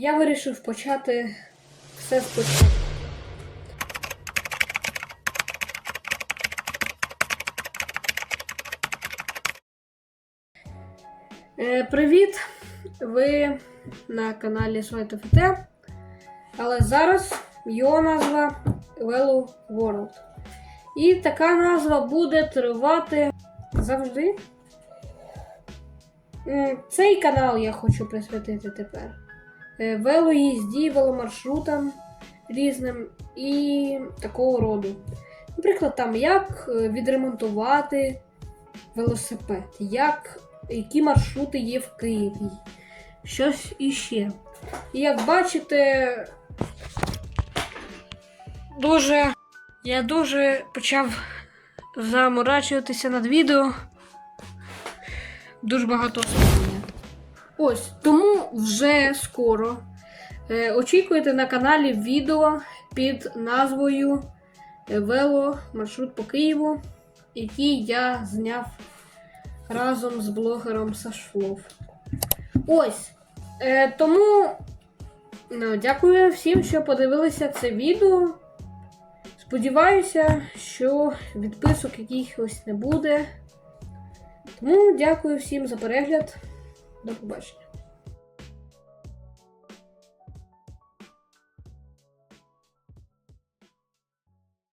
Я вирішив почати все спочатку. Е, Привіт! Ви на каналі СвайтоФТ. Але зараз його назва Velo World. І така назва буде тривати завжди. Цей канал я хочу присвятити тепер. Е, Велоїзді, веломаршрутам різним і такого роду. Наприклад, там як е, відремонтувати велосипед, як, які маршрути є в Києві, щось іще. І як бачите, дуже я дуже почав заморачуватися над відео. Дуже багато освітлення. Ось, тому вже скоро е, очікуйте на каналі відео під назвою е, Вело маршрут по Києву, який я зняв разом з блогером Сашлов. Ось. Е, тому ну, дякую всім, що подивилися це відео. Сподіваюся, що відписок якихось не буде. Тому дякую всім за перегляд. До побачення.